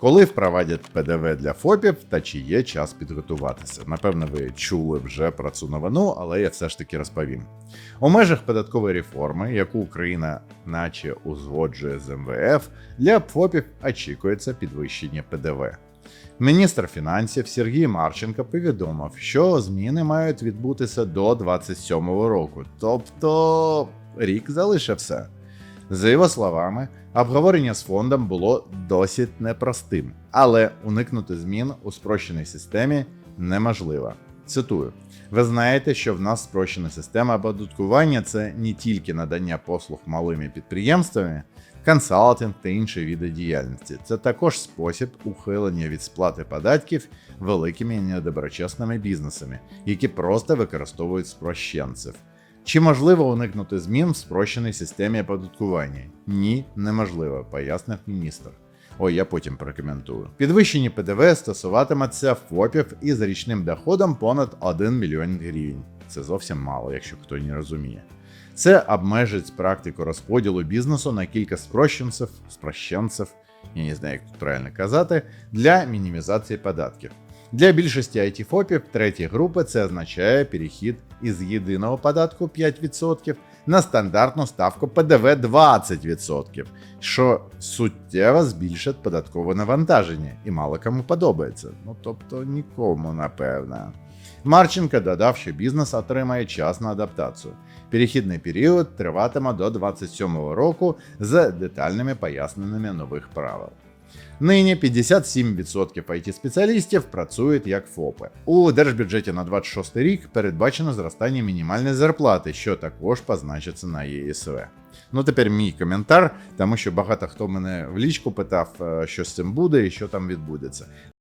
Коли впровадять ПДВ для ФОПів та чи є час підготуватися? Напевно, ви чули вже про цю новину, але я все ж таки розповім. У межах податкової реформи, яку Україна наче узгоджує з МВФ, для ФОПів очікується підвищення ПДВ. Міністр фінансів Сергій Марченко повідомив, що зміни мають відбутися до 27 року, тобто рік залишився. За його словами, обговорення з фондом було досить непростим, але уникнути змін у спрощеній системі неможливо. Цитую: ви знаєте, що в нас спрощена система оподаткування це не тільки надання послуг малими підприємствами, консалтинг та інші види діяльності. Це також спосіб ухилення від сплати податків великими недоброчесними бізнесами, які просто використовують спрощенців. Чи можливо уникнути змін в спрощеній системі оподаткування? Ні, неможливо, пояснив міністр. Ой, я потім прокоментую. Підвищені ПДВ стосуватиметься ФОПів із річним доходом понад 1 мільйон гривень. Це зовсім мало, якщо хто не розуміє. Це обмежить практику розподілу бізнесу на кілька спрощенців, спрощенців, я не знаю, як тут правильно казати, для мінімізації податків. Для більшості it ФОПів третьої групи це означає перехід із єдиного податку 5% на стандартну ставку ПДВ 20%, що суттєво збільшить податкове навантаження і мало кому подобається. Ну тобто нікому, напевно. Марченко додав, що бізнес отримає час на адаптацію. Перехідний період триватиме до 27-го року з детальними поясненнями нових правил. Нині 57% it спеціалістів працюють як ФОПи. У держбюджеті на 26 рік передбачено зростання мінімальної зарплати, що також позначиться на ЄСВ. Ну тепер мій коментар, тому що багато хто мене в лічку питав, е, що з цим буде і що там відбудеться.